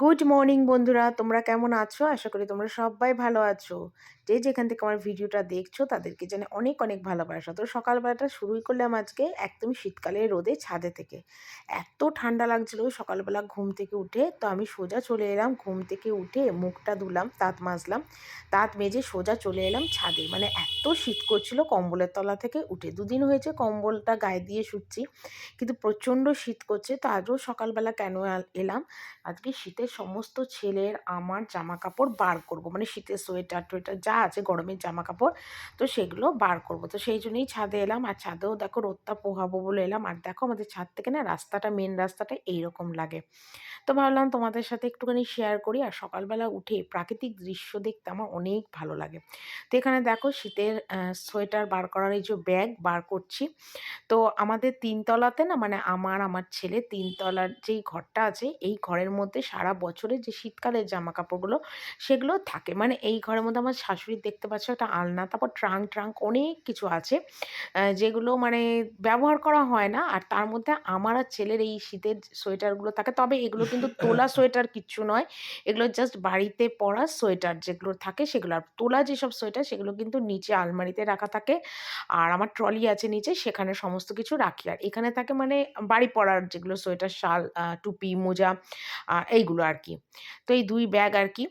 Good morning বন্ধুরা। তোমরা কেমন আছো? আশা করি তোমরা সবাই ভালো আছো। যে যেখান থেকে আমার ভিডিওটা দেখছ, তাদেরকে জানে অনেক অনেক ভালোবাসা। তো সকালবেলাটা শুরুই করলাম আজকে একদম শীতকালে রোদে ছাদে থেকে। এত ঠান্ডা লাগছিল সকালবেলা ঘুম থেকে উঠে, তো আমি সোজা চলে এলাম। ঘুম থেকে উঠে মুখটা ধুলাম তাঁত মাজলাম তাঁত মেজে সোজা চলে এলাম ছাদে। মানে এত শীত করছিল কম্বলের তলা থেকে উঠে। দুদিন হয়েছে কম্বলটা গায়ে দিয়ে শুচ্ছি, কিন্তু প্রচণ্ড শীত করছে, তো আজও সকালবেলা কেন এলাম? আজকে শীতের সমস্ত ছেলের, আমার জামা কাপড় বার করব। মানে শীতের সোয়েটার টোয়েটার যা আছে গরমের জামা কাপড় তো সেগুলো বার করব। তো সেই জন্যই ছাদে এলাম, আর ছাদেও দেখো রোদটা পোহাবো বলে এলাম। আর দেখো আমাদের ছাদ থেকে না রাস্তাটা মেন রাস্তাটা এইরকম লাগে। তো ভাবলাম তোমাদের সাথে একটুখানি শেয়ার করি, আর সকালবেলা উঠে প্রাকৃতিক দৃশ্য দেখতে আমার অনেক ভালো লাগে। তো এখানে দেখো শীতের সোয়েটার বার করার এই যে ব্যাগ বার করছি। তো আমাদের তিনতলাতে না মানে আমার আমার ছেলে তিনতলার যেই ঘরটা আছে, এই ঘরের মধ্যে সারা বছরে যে শীতকালের জামা কাপড়গুলো সেগুলো থাকে। মানে এই ঘরের মধ্যে আমার শাশুড়ি দেখতে পাচ্ছ একটা আলনা তারপর ট্রাঙ্ক ট্রাঙ্ক অনেক কিছু আছে যেগুলো মানে ব্যবহার করা হয় না। আর তার মধ্যে আমার আর ছেলের এই শীতের সোয়েটারগুলো থাকে তবে এগুলো কিন্তু তোলা সোয়েটার কিচ্ছু নয়। এগুলো জাস্ট বাড়িতে পরা সোয়েটার যেগুলো থাকে সেগুলো। আর তোলা যেসব সোয়েটার সেগুলো কিন্তু নিচে আলমারিতে রাখা থাকে আর আমার ট্রলি আছে নিচে সেখানে সমস্ত কিছু রাখি। আর এখানে থাকে মানে বাড়ি পরার যেগুলো সোয়েটার শাল টুপি মোজা এইগুলো আর কি। তো এই দুই ব্যাগ আর কি।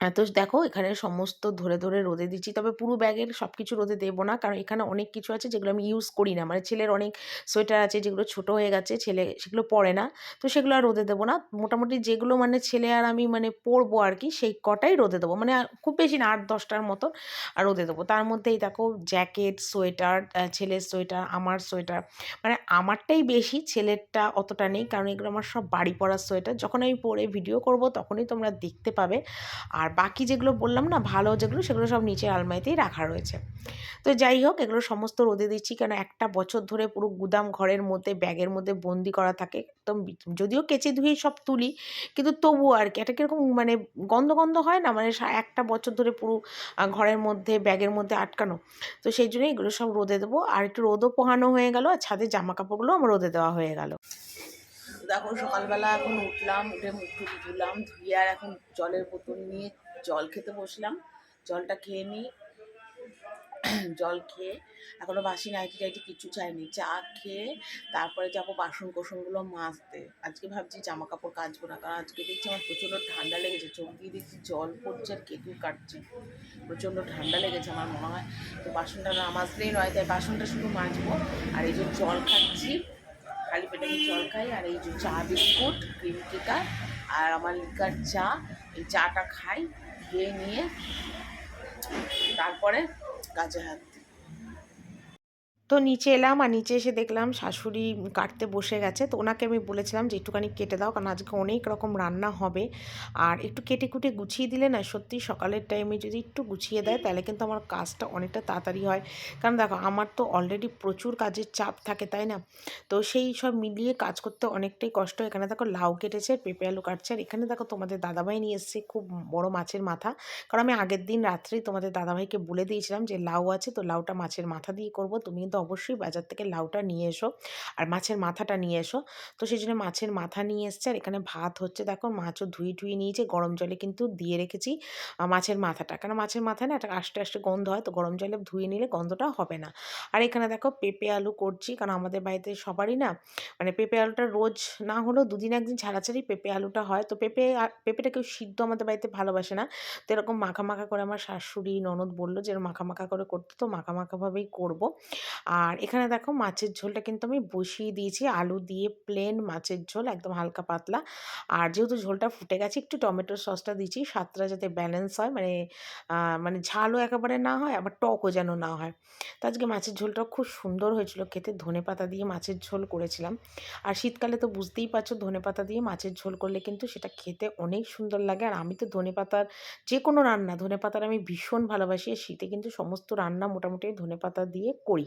তো দেখো এখানে সমস্ত ধরে ধরে রোদে দিচ্ছি। তবে পুরো ব্যাগের সব কিছু রোদে দেবো না। কারণ এখানে অনেক কিছু আছে যেগুলো আমি ইউজ করি না। মানে ছেলের অনেক সোয়েটার আছে যেগুলো ছোট হয়ে গেছে, ছেলে সেগুলো পরে না। তো সেগুলো আর রোদে দেবো না। মোটামুটি যেগুলো মানে ছেলে আর আমি মানে পরবো আর কি, সেই কটাই রোদে দেবো। মানে খুব বেশি না, আট, দশটার মতো আর রোদে দেবো। তার মধ্যেই দেখো জ্যাকেট, সোয়েটার ছেলের সোয়েটার, আমার সোয়েটার। মানে আমারটাই বেশি, ছেলেরটা অতটা নেই। কারণ এগুলো আমার সব বাড়ি পরার সোয়েটার। যখন আমি পরে ভিডিও করব তখনই তোমরা দেখতে পাবে। আর আর বাকি যেগুলো বললাম না, ভালো যেগুলো, সেগুলো সব নিচে আলমারিতেই রাখা রয়েছে। তো যাই হোক, এগুলো সমস্ত রোদে দিচ্ছি কেন, একটা বছর ধরে পুরো গুদাম ঘরের মধ্যে, ব্যাগের মধ্যে বন্দি করা থাকে, একদম যদিও কেচে ধুয়ে সব তুলি, কিন্তু তবুও আর কি এটা কীরকম মানে গন্ধ গন্ধ হয় না মানে একটা বছর ধরে পুরো ঘরের মধ্যে, ব্যাগের মধ্যে আটকানো। তো সেই জন্য এগুলো সব রোদে দেবো, আর একটু রোদও পোহানো হয়ে গেল, আর ছাদের জামা কাপড়গুলো আমার রোদে দেওয়া হয়ে গেল। দেখো সকালবেলা এখন উঠলাম, উঠে মুখ টুক ধুলাম, ধুয়ে আর এখন জলের বোতল নিয়ে জল খেতে বসলাম। জলটা খেয়ে নিই। জল খেয়ে এখনও বাসি নাইটি টাইটি কিছু চাইনি, চা খেয়ে তারপরে যাব বাসন কোসনগুলো মাজতে। আজকে ভাবছি জামা কাপড় কাচবো না, কারণ আজকে দেখছি আমার প্রচণ্ড ঠান্ডা লেগেছে, চোখ দিয়ে দেখছি জল পড়ছে আর কেঁকু কাটছে। প্রচণ্ড ঠান্ডা লেগেছে আমার মনে হয়। তো বাসনটা না মাজলেই নয়, তাই বাসনটা শুধু মাজবো আর এই যে জল খাচ্ছি। খালি পেটে জল খাই, আর এই যে চা বিস্কুট ক্রিম কেকার আর আমার লিকার চা, এই চাটা খাই, খেয়ে নিয়ে, তারপরে কাজে হাত তো নিচে এলাম আর নিচে এসে দেখলাম শাশুড়ি কাটতে বসে গেছে। তো ওনাকে আমি বলেছিলাম যে একটুখানি কেটে দাও, কারণ আজকে অনেক রকম রান্না হবে। আর একটু কেটে কুটে গুছিয়ে দিলে না সত্যি সকালের টাইমে যদি একটু গুছিয়ে দেয়, তাহলে কিন্তু আমার কাজটা অনেকটা তাড়াতাড়ি হয়। কারণ দেখো, আমার তো অলরেডি প্রচুর কাজের চাপ থাকে, তাই না? তো সেই সব মিলিয়ে কাজ করতে অনেকটাই কষ্ট এখানে দেখো লাউ কেটেছে, পেঁপে আলু কাটছে, আর এখানে দেখো তোমাদের দাদাভাই নিয়ে এসছে খুব বড় মাছের মাথা। কারণ আমি আগের দিন রাত্রেই তোমাদের দাদাভাইকে বলে দিয়েছিলাম যে লাউ আছে, তো লাউটা মাছের মাথা দিয়ে করব তুমি কিন্তু অবশ্যই বাজার থেকে লাউটা নিয়ে এসো আর মাছের মাথাটা নিয়ে এসো। তো সেই জন্য মাছের মাথা নিয়ে এসছে আর এখানে ভাত হচ্ছে দেখো মাছও ধুয়ে ধুয়ে নিয়েছে, গরম জলে কিন্তু দিয়ে রেখেছি মাছের মাথাটা। কারণ মাছের মাথায় না একটা আস্তে আস্তে গন্ধ হয় তো গরম জলে ধুয়ে নিলে গন্ধটা হবে না। আর এখানে দেখো পেঁপে আলু করছি কারণ আমাদের বাড়িতে সবারই না মানে পেঁপে আলুটা রোজ না হলেও দুদিন একদিন ছাড়াছাড়ি পেঁপে আলুটা হয়। তো পেঁপে পেঁপেটা কেউ সিদ্ধ আমাদের বাড়িতে ভালোবাসে না। তো এরকম মাখা মাখা করে আমার শাশুড়ি, ননদ বলল যে মাখা মাখা করে করতে, তো মাখা মাখাভাবেই করব। আর এখানে দেখো মাছের ঝোলটা কিন্তু আমি বসিয়ে দিয়েছি। আলু দিয়ে প্লেন মাছের ঝোল, একদম হালকা পাতলা। আর যেহেতু ঝোলটা ফুটে গেছে, একটু টমেটোর সসটা দিয়েছি। স্বাদটা যাতে ব্যালেন্স হয় মানে মানে ঝালও একেবারে না হয়, আবার টকও যেন না হয়। তো আজকে মাছের ঝোলটা খুব সুন্দর হয়েছিল। খেতে ধনে পাতা দিয়ে মাছের ঝোল করেছিলাম। আর শীতকালে তো বুঝতেই পারছ, ধনে পাতা দিয়ে মাছের ঝোল করলে কিন্তু সেটা খেতে অনেক সুন্দর লাগে। আর আমি তো ধনে পাতার যে কোনো রান্না, ধনে পাতার আমি ভীষণ ভালোবাসি। শীতে কিন্তু সমস্ত রান্না মোটামুটি ধনে পাতা দিয়ে করি।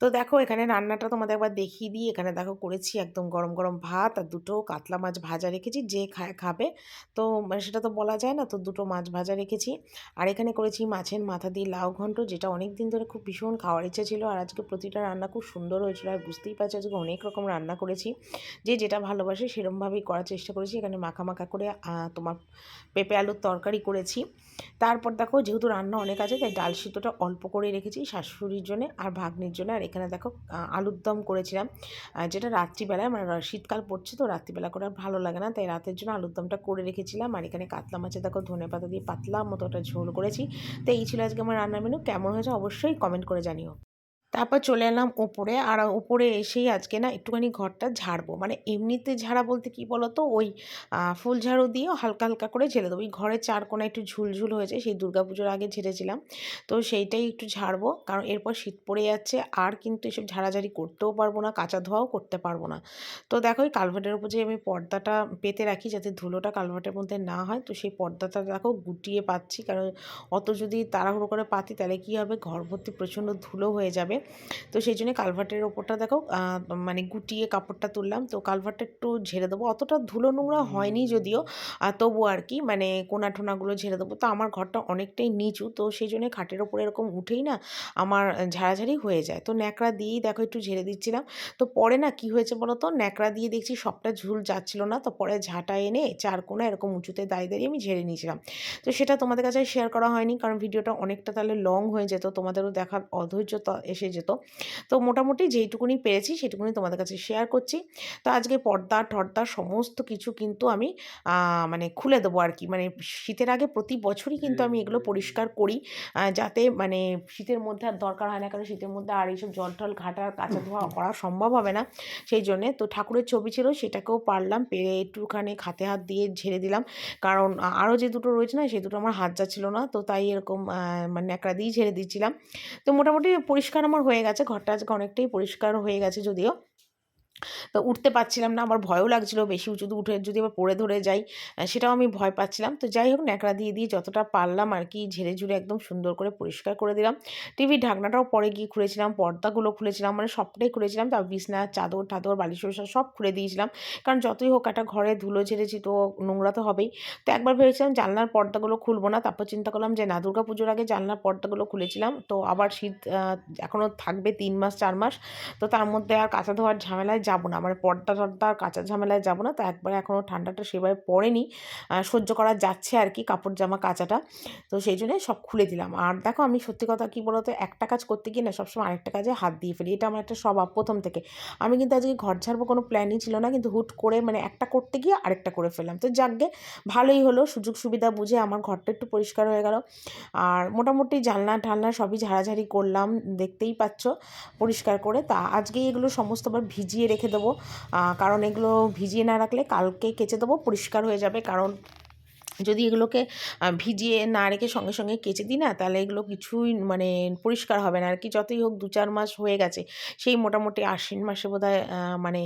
তো দেখো এখানে রান্নাটা তোমাদের একবার দেখিয়ে দিই। এখানে দেখো করেছি একদম গরম গরম ভাত আর দুটো কাতলা মাছ ভাজা রেখেছি, যে খায়, খাবে। তো মানে সেটা তো বলা যায় না, তো দুটো মাছ ভাজা রেখেছি। আর এখানে করেছি মাছের মাথা দিয়ে লাউ ঘন্ট, যেটা অনেক দিন ধরে খুব ভীষণ খাওয়ার ইচ্ছে ছিল আর আজকে প্রতিটা রান্না খুব সুন্দর হয়েছিল আর বুঝতেই পারছি আজকে অনেক রকম রান্না করেছি। যে যেটা ভালোবাসে সেরমভাবেই করার চেষ্টা করেছি। এখানে মাখা মাখা করে তোমার পেঁপে আলুর তরকারি করেছি। তারপর দেখো যেহেতু রান্না অনেক আছে, তাই ডাল সিদ্ধটা অল্প করে রেখেছি শাশুড়ির জন্য আর ভাগ্নির জন্য। আর এখানে দেখো আলুর দম করেছিলাম। যেটা রাত্রিবেলায় মানে শীতকাল পড়ছে তো রাত্রিবেলা করে আর ভালো লাগে না। তাই রাতের জন্য আলুর দমটা করে রেখেছিলাম। আর এখানে কাতলা মাছে দেখো, ধনে পাতা দিয়ে পাতলা মতো একটা ঝোল করেছি। তো এই ছিল আজকে আমার রান্না মেনু কেমন হয়েছে অবশ্যই কমেন্ট করে জানিও। তারপর চলে এলাম ওপরে। আর ওপরে এসেই আজকে না একটুখানি ঘরটা ঝাড়বো। মানে এমনিতে ঝাড়া বলতে কি বলতো? ওই ফুল ঝাড়ু দিয়েও হালকা হালকা করে ঝেড়ে দেবো। ওই ঘরের চার কোনা একটু ঝুলঝুল হয়েছে, সেই দুর্গাপুজোর আগে ঝেড়েছিলাম। তো সেইটাই একটু ঝাড়বো। কারণ এরপর শীত পড়ে যাচ্ছে। আর কিন্তু এসব ঝাড়াঝাড়ি করতেও পারব না, কাঁচা ধোয়াও করতে পারব না। তো দেখো ওই কালভার্টের উপর যে আমি পর্দাটা পেতে রাখি যাতে ধুলোটা কালভার্টের মধ্যে না হয়, তো সেই পর্দাটা দেখো গুটিয়ে পাচ্ছি। কারণ অত যদি তাড়াহুড়ো করে পাতি, তাহলে কী হবে? ঘর ভর্তি প্রচণ্ড ধুলো হয়ে যাবে। তো সেই জন্য কালভার্টের ওপরটা দেখো মানে গুটিয়ে কাপড়টা তুললাম। তো কালভার্টটা একটু ঝেড়ে দেবো। অতটা ধুলো নোংরা হয়নি যদিও তবু আর কি মানে কোনা ঠোনাগুলো ঝেড়ে দেবো। তো আমার ঘরটা অনেকটাই নিচু তো সেই জন্য খাটের ওপরে এরকম উঠেই না আমার ঝাড়াঝাড়ি হয়ে যায়। তো ন্যাকড়া দিয়েই দেখো একটু ঝেড়ে দিচ্ছিলাম। তো পরে না কি হয়েছে বলো তো? ন্যাকড়া দিয়ে দেখছি সবটা ঝুল যাচ্ছিল না। তো পরে ঝাঁটা এনে চার কোনা এরকম উঁচুতে দাঁড়িয়ে দাঁড়িয়ে আমি ঝেড়ে নিয়েছিলাম। তো সেটা তোমাদের কাছে শেয়ার করা হয়নি কারণ ভিডিওটা অনেকটা তাহলে লং হয়ে যেত। তোমাদেরও দেখার অধৈর্য এসে যেত। তো মোটামুটি যেইটুকুনি পেরেছি সেটুকুনি তোমাদের কাছে শেয়ার করছি। তো আজকে পর্দা টর্দা সমস্ত কিছু কিন্তু আমি মানে খুলে দেবো আর কি। মানে শীতের আগে প্রতি বছরই কিন্তু আমি এগুলো পরিষ্কার করি যাতে মানে শীতের মধ্যে আর দরকার হয় না কারণ শীতের মধ্যে আর এইসব জল টল ঘাটার কাঁচা ধোয়া করা সম্ভব হবে না। সেই জন্যে তো ঠাকুরের ছবি ছিল সেটাকেও পারলাম পেরে একটুখানি খাতে হাত দিয়ে ঝেড়ে দিলাম। কারণ আরও যে দুটো রয়েছে না সেই দুটো আমার হাত যাচ্ছিল না তো তাই এরকম মানে ন্যাকড়া দিয়েই ঝেড়ে দিচ্ছিলাম। তো মোটামুটি পরিষ্কার আমার হয়ে গেছে ঘরটা আজকে অনেকটাই পরিষ্কার হয়ে গেছে যদিও। তো উঠতে পারছিলাম না, আমার ভয়ও লাগছিল বেশি উঁচুতে উঠে, যদি আবার পড়ে ধরে যাই সেটাও আমি ভয় পাচ্ছিলাম। তো যাই হোক, ন্যাকড়া দিয়ে দিয়ে যতটা পারলাম আর কি, ঝেড়ে ঝুড়ে একদম সুন্দর করে পরিষ্কার করে দিলাম। টিভির ঢাকনাটাও পরে গিয়ে খুলেছিলাম, পর্দাগুলো খুলেছিলাম মানে সবটাই খুলেছিলাম। তার বিছনা, চাদর টাদর বালিশ সব খুলে দিয়েছিলাম। কারণ যতই হোক একটা ঘরে ধুলো ঝেড়েছি তো নোংরা তো হবেই। তো একবার ভেবেছিলাম জানলার পর্দাগুলো খুলবো না, তারপর চিন্তা করলাম যে না, দুর্গা পুজোর আগে জানলার পর্দাগুলো খুলেছিলাম। তো আবার শীত এখনও থাকবে তিন মাস, চার মাস। তো তার মধ্যে আর কাঁচা ধোয়ার ঝামেলায় যাব না। মানে পর্দা টর্দা কাঁচা ঝামেলায় যাব না। তো একবারে এখনও ঠান্ডাটা সেভাবে পড়েনি। সহ্য করা যাচ্ছে আর কি কাপড় জামা কাচাটা। তো সেই জন্য সব খুলে দিলাম। আর দেখো আমি সত্যি কথা কী বলতো, একটা কাজ করতে গিয়ে না সবসময় আরেকটা কাজে হাত দিয়ে ফেলি। এটা আমার একটা স্বভাব প্রথম থেকে। আমি কিন্তু আজকে ঘর ছাড়বো কোনো প্ল্যানই ছিল না, কিন্তু হুট করে মানে একটা করতে গিয়ে আরেকটা করে ফেললাম। তো যাকগে, ভালোই হলো। সুযোগ সুবিধা বুঝে আমার ঘরটা একটু পরিষ্কার হয়ে গেল। আর মোটামুটি জানলা ঠালনা সবই ঝাড়াঝাড়ি করলাম। দেখতেই পাচ্ছ পরিষ্কার করে। তা আজকে এগুলো সমস্ত আবার ভিজিয়ে রেখে দেবো। কারণ এগুলো ভিজিয়ে না রাখলে কালকে কেচে দেবো পরিষ্কার হয়ে যাবে। কারণ যদি এগুলোকে ভিজিয়ে না রেখে সঙ্গে সঙ্গে কেচে দিই না, তাহলে এগুলো কিছুই মানে পরিষ্কার হবে না। আর কি যতই হোক দু চার মাস হয়ে গেছে, সেই মোটামুটি আশ্বিন মাসে বোধহয় মানে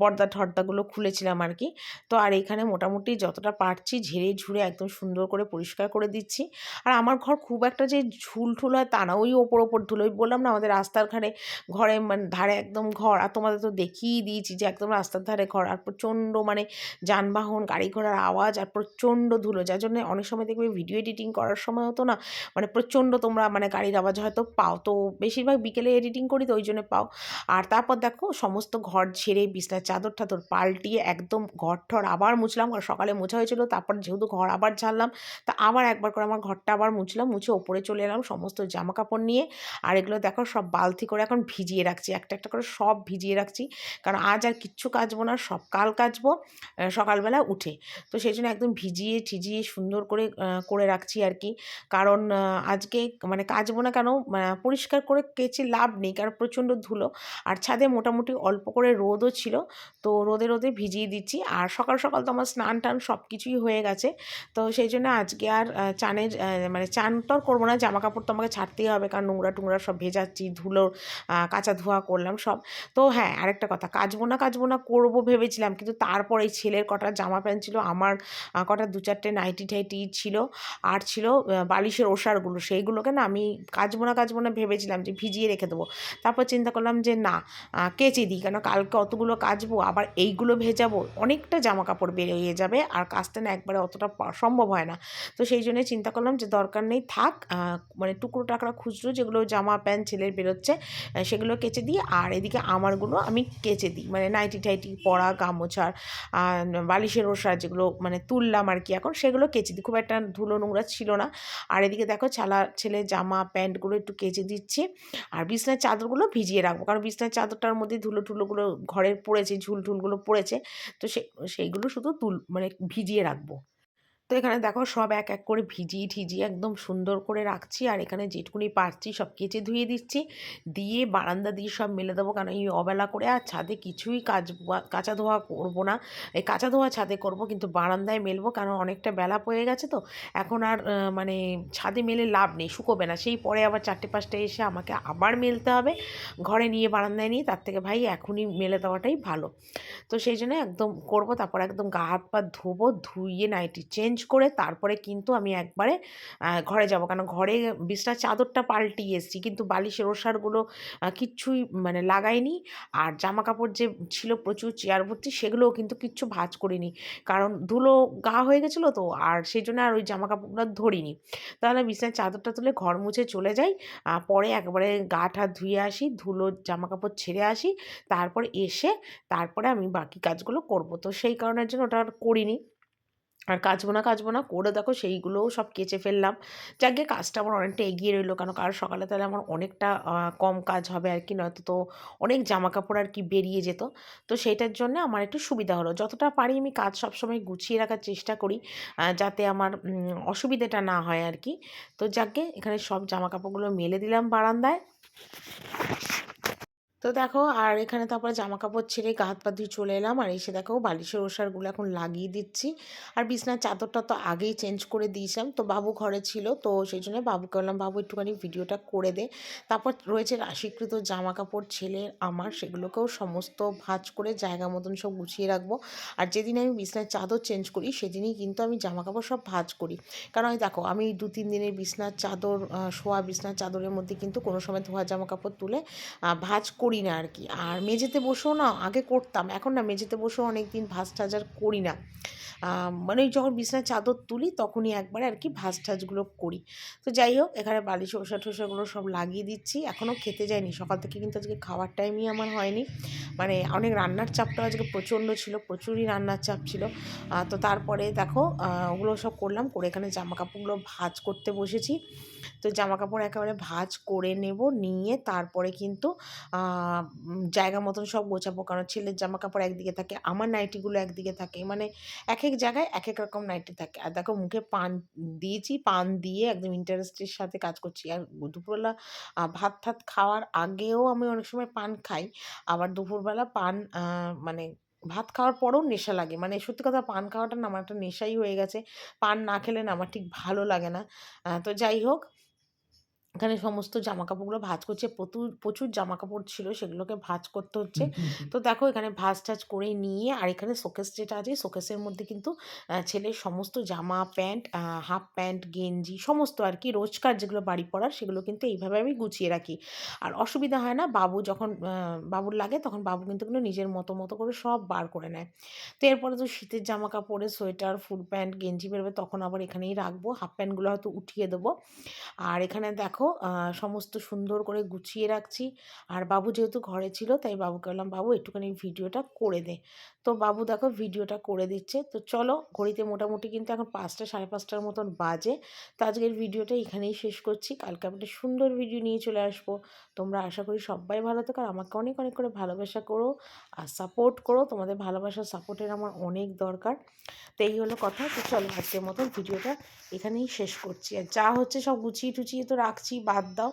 পর্দা ঠর্দাগুলো খুলেছিলাম আর কি। তো আর এখানে মোটামুটি যতটা পারছি ঝেড়ে ঝুড়ে একদম সুন্দর করে পরিষ্কার করে দিচ্ছি। আর আমার ঘর খুব একটা যে ঝুল ঠুল হয় তা না, ওই ওপর ওপর ধুলো ওই বললাম না আমাদের রাস্তার ঘাড়ে ঘরে মানে ধারে একদম ঘর, আর তোমাদের তো দেখিয়ে দিয়েছি যে একদম রাস্তার ধারে ঘর, আর প্রচণ্ড মানে যানবাহন গাড়ি ঘোড়ার আওয়াজ, আর প্রচণ্ড ধুলো, যার জন্য অনেক সময় দেখবে ভিডিও এডিটিং করার সময় হতো না মানে প্রচণ্ড তোমরা মানে গাড়ির আওয়াজ হয়তো পাও। তো বেশিরভাগ বিকেলে এডিটিং করি তো ওই জন্য পাও। আর তারপর দেখো সমস্ত ঘর ঝেড়ে বিছনার চাদর টাদর পাল্টিয়ে একদম ঘর ঠর আবার মুছলাম। আর সকালে মোছা হয়েছিল, তারপর যেহেতু ঘর আবার ঝাড়লাম, তা আবার একবার করে আমার ঘরটা আবার মুছলাম, মুছে ওপরে চলে এলাম সমস্ত জামা কাপড় নিয়ে। আর এগুলো দেখো সব বালতি করে এখন ভিজিয়ে রাখছি, একটা একটা করে সব ভিজিয়ে রাখছি। কারণ আজ আর কিচ্ছু কাচবো না, সব কাল কাচবো সকালবেলা উঠে। তো সেই জন্য একদম ভিজিয়ে ঠিজিয়ে সুন্দর করে করে রাখছি আর কি কারণ আজকে মানে কাচবো না কেন পরিষ্কার করে কেচে লাভ নেই, কারণ প্রচণ্ড ধুলো। আর ছাদে মোটামুটি অল্প করে রোদও ছিল, তো রোদে রোদে ভিজিয়ে দিচ্ছি। আর সকাল সকাল তো আমার স্নান টান সব কিছুই হয়ে গেছে। তো সেই জন্য আজকে আর চানের মানে চান তো করব না জামা কাপড় তো আমাকে ছাড়তেই হবে, কারণ নোংরা টুংরা সব ভেজাচ্ছি ধুলোর কাঁচা ধোয়া করলাম সব। তো হ্যাঁ আরেকটা কথা, কাচবো না কাচবো না করব ভেবেছিলাম, কিন্তু তারপরে ছেলের কটা জামা প্যান্ট ছিল, আমার কটা দু চারটে চারটে নাইটি টাইটি ছিল, আর ছিল বালিশের ওষারগুলো। সেইগুলোকে না আমি কাচবো না না ভেবেছিলাম যে ভিজিয়ে রেখে দেবো। তারপর চিন্তা করলাম যে না কেচে দিই, কেন কালকে অতগুলো কাচবো, আবার এইগুলো ভেজাবো, অনেকটা জামা কাপড় বেরিয়ে যাবে, আর কাচতে না একবারে অতটা সম্ভব হয় না। তো সেই জন্য চিন্তা করলাম যে দরকার নেই, থাক মানে টুকরো টাকরা খুচরো যেগুলো জামা প্যান্ট ছেলের বেরোচ্ছে সেগুলো কেচে দিই, আর এদিকে আমারগুলো আমি কেচে দিই। মানে নাইটি টাইটি পরা, গামোছার বালিশের ওষা যেগুলো মানে তুললাম আর কি এখন সেগুলো কেচে দিই খুব একটা ধুলো নোংরা ছিল না। আর এদিকে দেখো ছালা ছেলে জামা প্যান্টগুলো একটু কেচে দিচ্ছে আর বিছনার চাদরগুলো ভিজিয়ে রাখব। কারণ বিছনার চাদরটার মধ্যে ধুলো টুলোগুলো ঘরের পড়েছে, ঝুল টুলগুলো পড়েছে। তো সে, সেইগুলো শুধু তুল মানে ভিজিয়ে রাখব। তো এখানে দেখো সব এক এক করে ভিজিয়ে ঠিজিয়ে একদম সুন্দর করে রাখছি। আর এখানে যেটুকুনি পারছি সব কেচে ধুয়ে দিচ্ছি। দিয়ে বারান্দা দিয়ে সব মেলে দেবো। কারণ এই অবেলা করে আর ছাদে কিছুই কাজ কাঁচা ধোয়া করব না। এই কাঁচা ধোয়া ছাদে করব কিন্তু বারান্দায় মেলবো। কারণ অনেকটা বেলা পড়ে গেছে তো। এখন আর মানে ছাদে মেলে লাভ নেই, শুকোবে না। সেই পরে আবার চারটে পাঁচটায় এসে আমাকে আবার মেলতে হবে। ঘরে নিয়ে বারান্দায় নিয়ে তার থেকে ভাই এখনই মেলে দেওয়াটাই ভালো। তো সেই জন্য একদম করব। তারপর একদম গা হাত পা ধোবো, ধুইয়ে নাইটি চেঞ্জ করে তারপরে কিন্তু আমি একবারে ঘরে যাব। কারণ ঘরে বিছনার চাদরটা পাল্টিয়ে এসেছি। কিন্তু বালিশের ওষারগুলো কিচ্ছুই মানে লাগাইনি। আর জামা কাপড় যে ছিল প্রচুর চেয়ার ভর্তি, সেগুলোও কিন্তু কিচ্ছু ভাজ করিনি। কারণ ধুলো গা হয়ে গেছিল তো, আর সেই জন্য আর ওই জামা কাপড়গুলো ধরিনি। তাহলে বিছনার চাদরটা তুলে ঘর মুছে চলে যাই। পরে একবারে গা ঠা ধুয়ে আসি, ধুলো জামা কাপড় ছেড়ে আসি। তারপর এসে, তারপরে আমি বাকি কাজগুলো করব। তো সেই কারণের জন্য ওটা আর করিনি। আর কাচবো না কাচবো না, করে দেখো সেইগুলোও সব কেচে ফেললাম। যাকে কাজটা আমার অনেকটা এগিয়ে রইল, কেন কারণ সকালে তাহলে আমার অনেকটা কম কাজ হবে আর কি, নয়তো তো অনেক জামা কাপড় আর কি বেরিয়ে যেত। তো সেইটার জন্য আমার একটু সুবিধা হলো। যতটা পারি আমি কাজ সবসময় গুছিয়ে রাখার চেষ্টা করি যাতে আমার অসুবিধাটা না হয় আর কি। তো যাকে এখানে সব জামা কাপড়গুলো মেলে দিলাম বারান্দায়। তো দেখো, আর এখানে তারপরে জামা কাপড় ছেড়ে গা হাত পা ধুয়ে চলে এলাম। আর এসে দেখো, বালিশের ওষারগুলো এখন লাগিয়ে দিচ্ছি। আর বিছনার চাদরটা তো আগেই চেঞ্জ করে দিয়েছিলাম। তো বাবু ঘরে ছিল, তো সেই জন্য বাবুকে বললাম, বাবু, একটুখানি ভিডিওটা করে দে। তারপর রয়েছে রাশিকৃত জামা কাপড় ছেলের আমার। সেগুলোকেও সমস্ত ভাঁজ করে জায়গা মতন সব গুছিয়ে রাখব। আর যেদিন আমি বিছনার চাদর চেঞ্জ করি, সেদিনই কিন্তু আমি জামা কাপড় সব ভাঁজ করি। কারণ আমি দেখো, আমি দু, তিন দিনের বিছনার চাদর শোয়া বিছনার চাদরের মধ্যে কিন্তু কোনো সময় ধোয়া জামা কাপড় তুলে ভাঁজ করি না আর কি। আর মেঝেতে বসেও না, আগে করতাম, এখন না মেঝেতে বসেও অনেক দিন ভাঁজ টাজ আর করি না। মানে যখন বিছনার চাদর তুলি তখনই একবারে আর কি ভাঁজ টাজগুলো করি। তো যাই হোক, এখানে বালিশ ওষা টোষাগুলো সব লাগিয়ে দিচ্ছি, এখনও খেতে যায়নি সকাল থেকে কিন্তু আজকে খাওয়ার টাইমই আমার হয়নি। মানে অনেক রান্নার চাপটা আজকে প্রচণ্ড ছিল, প্রচুরই রান্নার চাপ ছিল। তো তারপরে দেখো ওগুলো সব করলাম, করে এখানে জামা কাপড়গুলো ভাঁজ করতে বসেছি। তো জামা কাপড় একেবারে ভাজ করে নেব, নিয়ে তারপরে কিন্তু জায়গা মতন সব গোছাবো। কারণ ছেলের জামা কাপড় একদিকে থাকে, আমার নাইটিগুলো একদিকে থাকে। মানে এক এক জায়গায় এক এক রকম নাইটি থাকে। আর দেখো মুখে পান দিয়েছি, পান দিয়ে একদম ইন্টারেস্টের সাথে কাজ করছি। আর দুপুরবেলা ভাত টাত খাওয়ার আগেও আমি অনেক সময় পান খাই। আবার দুপুরবেলা পান মানে ভাত খাওয়ার পরেও নেশা লাগে। মানে সত্যি কথা পান খাওয়াটা না, আমার একটা নেশাই হয়ে গেছে। পান না খেলে না আমার ঠিক ভালো লাগে না। তো যাই হোক এখানে সমস্ত জামা কাপড়গুলো ভাঁজ করছে প্রচুর প্রচুর জামা কাপড় ছিল সেগুলোকে ভাঁজ করতে হচ্ছে। তো দেখো এখানে ভাঁজ টাজ করে নিয়ে আর এখানে শোকেস যেটা আছে শোকেসের মধ্যে কিন্তু ছেলের সমস্ত জামা প্যান্ট হাফ প্যান্ট গেঞ্জি সমস্ত আর কি রোজকার যেগুলো বাড়ি পড়ার সেগুলো কিন্তু এইভাবে আমি গুছিয়ে রাখি। আর অসুবিধা হয় না বাবু যখন বাবুর লাগে তখন বাবু কিন্তু কিন্তু নিজের মতো মতো করে সব বার করে নেয়। তো এরপরে তো শীতের জামা কাপড়ে সোয়েটার ফুল প্যান্ট গেঞ্জি বেরোবে তখন আবার এখানেই রাখব হাফ প্যান্টগুলো হয়তো উঠিয়ে দেবো। আর এখানে দেখো আহ, সমস্ত সুন্দর করে গুছিয়ে রাখছি। আর বাবু যেহেতু ঘরে ছিল তাই বাবুকে বললাম বাবু একটুখানি ভিডিওটা করে দে। তো বাবু দেখো ভিডিওটা করে দিচ্ছে। তো চলো ঘড়িতে মোটামুটি কিন্তু এখন পাঁচটা সাড়ে পাঁচটার মতন বাজে। তো আজকের ভিডিওটা এখানেই শেষ করছি। কালকে আমি একটা সুন্দর ভিডিও নিয়ে চলে আসব। তোমরা আশা করি সবাই ভালো থেকো আর আমাকে অনেক অনেক করে ভালোবাসা করো আর সাপোর্ট করো। তোমাদের ভালোবাসা সাপোর্টের আমার অনেক দরকার। তো এই হলো কথা। তো চলো আজকের মতন ভিডিওটা এখানেই শেষ করছি। আর যা হচ্ছে সব গুছিয়ে টুচিয়ে তো রাখছি। বাদ দাও